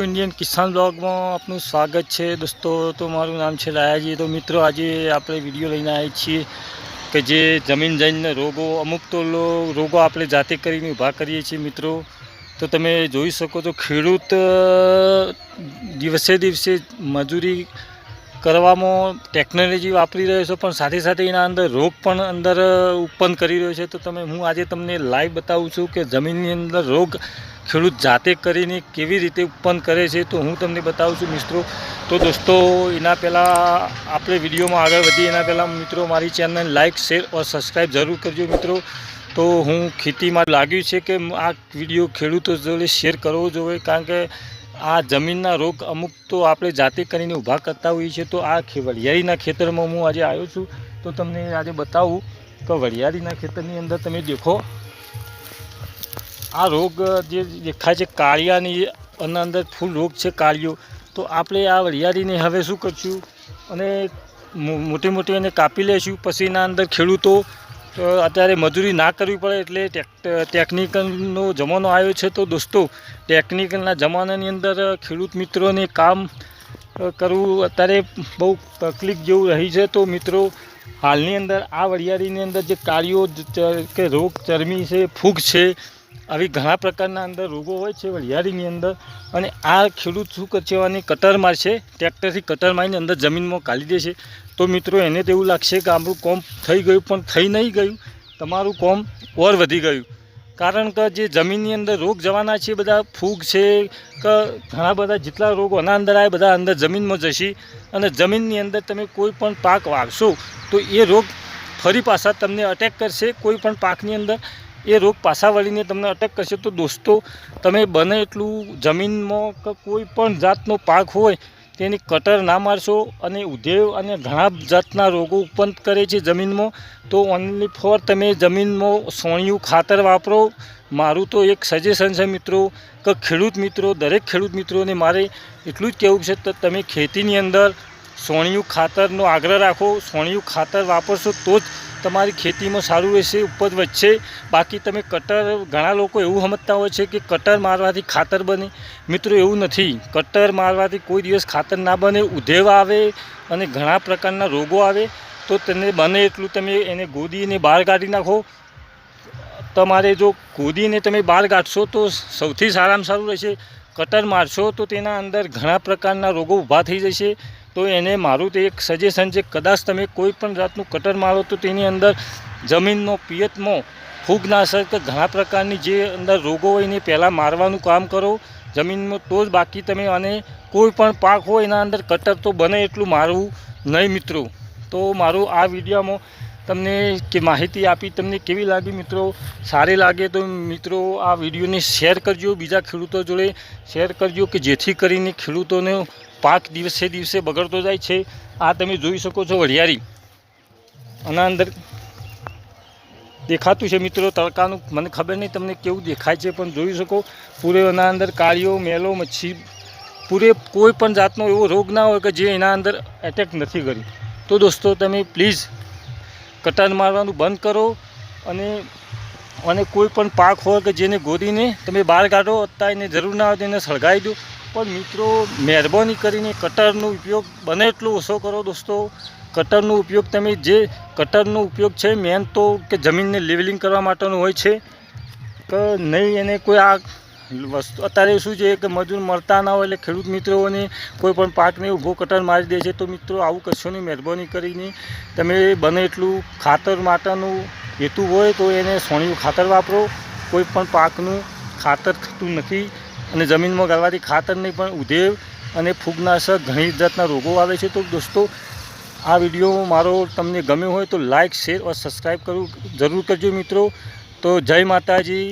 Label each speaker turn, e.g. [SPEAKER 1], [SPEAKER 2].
[SPEAKER 1] Indian કિસાન બ્લોગમાં આપનું સ્વાગત છે. દોસ્તો, તો મારું નામ છે લાયાજી તો મિત્રો, આજે આપણે વીડિયો લઈને આવીએ છીએ કે જે જમીન જઈને રોગો, અમુક તો રોગો આપણે જાતે કરીને ઊભા કરીએ છીએ મિત્રો. તો તમે જોઈ શકો છો, ખેડૂત દિવસે દિવસે મજૂરી કરવામાં ટેકનોલોજી વાપરી રહ્યો છે, પણ સાથે સાથે એના અંદર રોગ પણ અંદર ઉત્પન્ન કરી રહ્યો છે. તો તમે, હું આજે તમને લાઈવ બતાવું છું કે જમીનની અંદર રોગ ખેડૂત જાતે કરીને કેવી રીતે ઉત્પન્ન કરે છે તો હું તમને બતાવું છું મિત્રો. તો દોસ્તો, એના પહેલાં આપણે વિડીયોમાં આગળ વધીએ. એના પહેલાં મિત્રો, મારી ચેનલને લાઇક શેર ઓર સબસ્ક્રાઈબ જરૂર કરજો મિત્રો. તો હું ખેતીમાં લાગ્યું છે કે આ વીડિયો ખેડૂતો જોડે શેર કરવો જોઈએ કારણ કે આ જમીનના રોગ અમુક તો આપણે જાતે કરીને ઊભા કરતા હોઈએ છીએ. તો આ વરિયાળીના ખેતરમાં હું આજે આવ્યો છું. તો તમને આજે બતાવું તો વરિયાળીના ખેતરની અંદર તમે દેખો આ રોગ, જે દેખાય છે કાળિયાની અને અંદર ફૂલ રોગ છે કાળિયો, તો આપણે આ વરિયાળીને હવે શું કરશું? અને મોટી મોટી એને કાપી લેશું, પછી એના અંદર ખેડૂતો અત્યારે મજૂરી ના કરવી પડે એટલે ટેક- ટેકનિકલનો જમાનો આવ્યો છે. તો દોસ્તો, ટેકનિકલના જમાનાની અંદર ખેડૂત મિત્રોને કામ કરવું અત્યારે બહુ તકલીફ જેવું રહી છે. તો મિત્રો, હાલની અંદર આ વરિયાળીની અંદર જે કાળીઓ કે રોગ ચરમી છે, ફૂગ છે આવી ઘણા પ્રકારના અંદર રોગો હોય છે વરિયાળીની અંદર. અને આ ખેડૂત શું કરશે? આની કટર મારશે, ટ્રેક્ટરથી કટર મારીને અંદર જમીનમાં કાઢી દેશે. તો મિત્રો, એને તો એવું લાગશે કે આપણું કોમ થઈ ગયું, પણ થઈ નહીં ગયું. તમારું કોમ ઓર વધી ગયું. કારણ કે જે જમીનની અંદર રોગ જવાના છે, બધા ફૂગ છે, કે ઘણા બધા જેટલા રોગો એના અંદર આવે, બધા અંદર જમીનમાં જશે. અને જમીનની અંદર તમે કોઈ પણ પાક વાવશો, તો એ રોગ ફરી પાછા તમને અટેક કરશે. કોઈ પણ પાકની અંદર એ રોગ પાછા વળીને તમને અટક કરશે તો દોસ્તો, તમે બને એટલું જમીનમાં કે કોઈ પણ જાતનો પાક હોય, તેની કટર ના મારશો અને ઉધેવ અને ઘણા જાતના રોગો ઉત્પન્ન કરે છે જમીનમાં, તો ઓનલી ફોર તમે જમીનમાં સોણિયું ખાતર વાપરો. મારું તો એક સજેશન છે મિત્રો, કે ખેડૂત મિત્રો, દરેક ખેડૂત મિત્રોને મારે એટલું જ કહેવું છે કે તમે ખેતીની અંદર સોણિયું ખાતરનો આગ્રહ રાખો, સોણિયું ખાતર વાપરશો તો જ તમારી ખેતીમાં સારું રહેશે, ઉપજ વધશે. બાકી તમે કટર, ઘણા લોકો એવું સમજતા હોય છે કે કટર મારવાથી ખાતર બને. મિત્રો, એવું નથી. કટર મારવાથી કોઈ દિવસ ખાતર ના બને, ઉધેવ આવે અને ઘણા પ્રકારના રોગો આવે. તો તેને બને એટલું તમે એને ગોદીને બહાર કાઢી નાખો. તમારે જો ગોદીને તમે બહાર કાઢશો તો સૌથી સારામાં સારું રહેશે. કટર મારશો તો તેના અંદર ઘણા પ્રકારના રોગો ઊભા થઈ જશે. તો એને મારું તો એક સજેશન છે, કદાચ તમે કોઈ પણ જાતનું કટર મારો તો તેની અંદર જમીનનો પિયતમાં ફૂગનાશક કે ઘણા પ્રકારની જે અંદર રોગો હોય એને પહેલાં મારવાનું કામ કરો. જમીનમાં તો જ બાકી તમે અને કોઈ પણ પાક હોય એના અંદર કટર તો બને એટલું મારવું નહીં મિત્રો. તો મારું આ વિડીયોમાં તમને કે માહિતી આપી, તમને કેવી લાગી મિત્રો? સારી લાગે તો મિત્રો આ વિડીયોને શેર કરજો, બીજા ખેડૂતો જોડે શેર કરજો કે જેથી કરીને ખેડૂતોનો પાક દિવસે દિવસે બગડતો જાય છે. આ તમે જોઈ શકો છો વરિયાળી આના અંદર દેખાતું છે મિત્રો તડકાનું. મને ખબર નહીં તમને કેવું દેખાય છે, પણ જોઈ શકો. પૂરે એના અંદર કાળીઓ, મેલો, મચ્છી, પૂરે કોઈ પણ જાતનો એવો રોગ ના હોય કે જે એના અંદર એટેક નથી કરી. તો દોસ્તો તમે પ્લીઝ કટાર મારવાનું બંધ કરો અને અને કોઈ પણ પાક હોય કે જેને ગોદીને તમે બહાર કાઢો અત્યારે એને જરૂર ના હોય તો એને સળગાવી દો. પણ મિત્રો, મહેરબાની કરીને કટરનો ઉપયોગ બને એટલો ઓછો કરો દોસ્તો. કટરનો ઉપયોગ તમે જે કટરનો ઉપયોગ છે મેન તો કે જમીનને લેવલિંગ કરવા માટેનો હોય છે. કે નહીં એને કોઈ આ વસ્તુ, અત્યારે શું છે કે મજૂર મળતા ના હોય એટલે ખેડૂત મિત્રોને કોઈ પણ પાકને ઊભો કટર મારી દે છે. તો મિત્રો, આવું કશો નહીં મહેરબાની કરીને તમે બને એટલું ખાતર માટેનું હેતુ હોય તો એને સોણિયું ખાતર વાપરો. કોઈ પણ પાકનું ખાતર થતું નથી. અને જમીનમાં ગાળવાથી ખાતર નહીં, પણ ઉધેવ અને ફૂગનાશક ઘણી જાતના રોગો આવે છે. તો દોસ્તો, આ વીડિયો મારો તમને ગમ્યો હોય તો લાઇક શેર ઓર સબસ્ક્રાઈબ કરવું જરૂર કરજો મિત્રો. તો જય માતાજી.